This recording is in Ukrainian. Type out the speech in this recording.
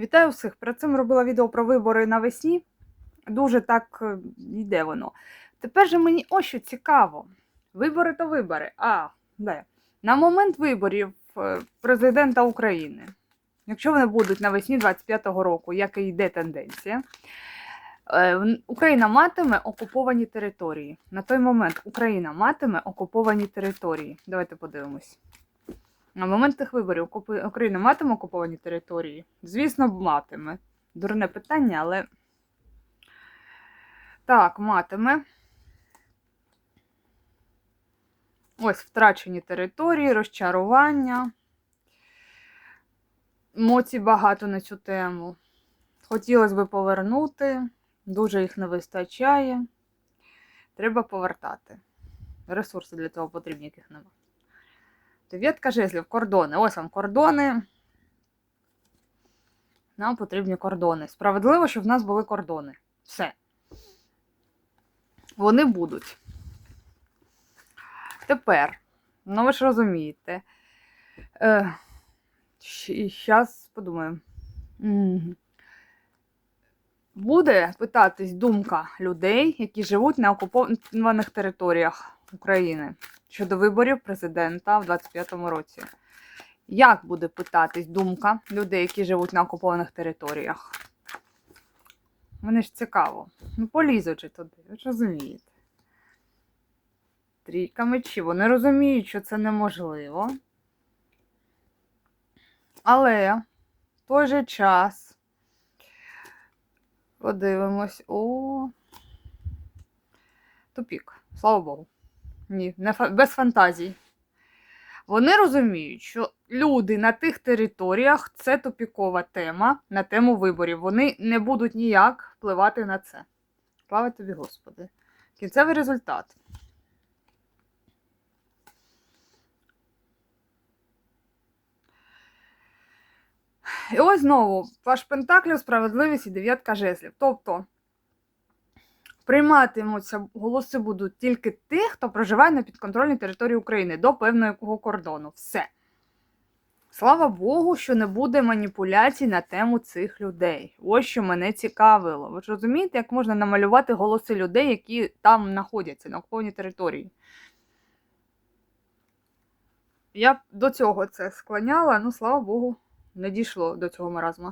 Вітаю всіх! Перед цим робила відео про вибори навесні. Дуже так е, йде воно. Тепер же мені ось що цікаво. Вибори то вибори. А, де? На момент виборів е, президента України, якщо вони будуть навесні 25-го року, як і йде тенденція, е, Україна матиме окуповані території. На той момент Україна матиме окуповані території. Давайте подивимось. На момент тих виборів Україна матиме окуповані території? Звісно, матиме. Дурне питання, але. Так, матиме. Ось втрачені території, розчарування. Моці багато на цю тему. Хотілося б повернути, дуже їх не вистачає. Треба повертати. Ресурси для цього потрібні, яких немає. Дев'ятка жезлів, кордони. Ось вам кордони. Нам потрібні кордони. Справедливо, щоб в нас були кордони. Все. Вони будуть. Тепер, ну ви ж розумієте. Е, Зараз подумаємо. Буде питатись думка людей, які живуть на окупованих територіях України щодо виборів президента в 25-му році. Як буде питатись думка людей, які живуть на окупованих територіях? Мені ж цікаво. Ну, полізуть же туди, ви ж розумієте. Трійка мечів. Вони розуміють, що це неможливо. Але в той же час подивимось. О. Тупік. Слава Богу. Ні, не фа- без фантазій. Вони розуміють, що люди на тих територіях це тупікова тема на тему виборів. Вони не будуть ніяк впливати на це. Слава тобі, Господи. Кінцевий результат. І ось знову ваш Пентаклів, справедливість і дев'ятка жезлів. Тобто прийматимуться голоси будуть тільки тих, хто проживає на підконтрольній території України до певного кордону. Все. Слава Богу, що не буде маніпуляцій на тему цих людей. Ось що мене цікавило. Ви ж розумієте, як можна намалювати голоси людей, які там знаходяться на окупованій території? Я до цього це склоняла, ну слава Богу, не дійшло до цього маразма.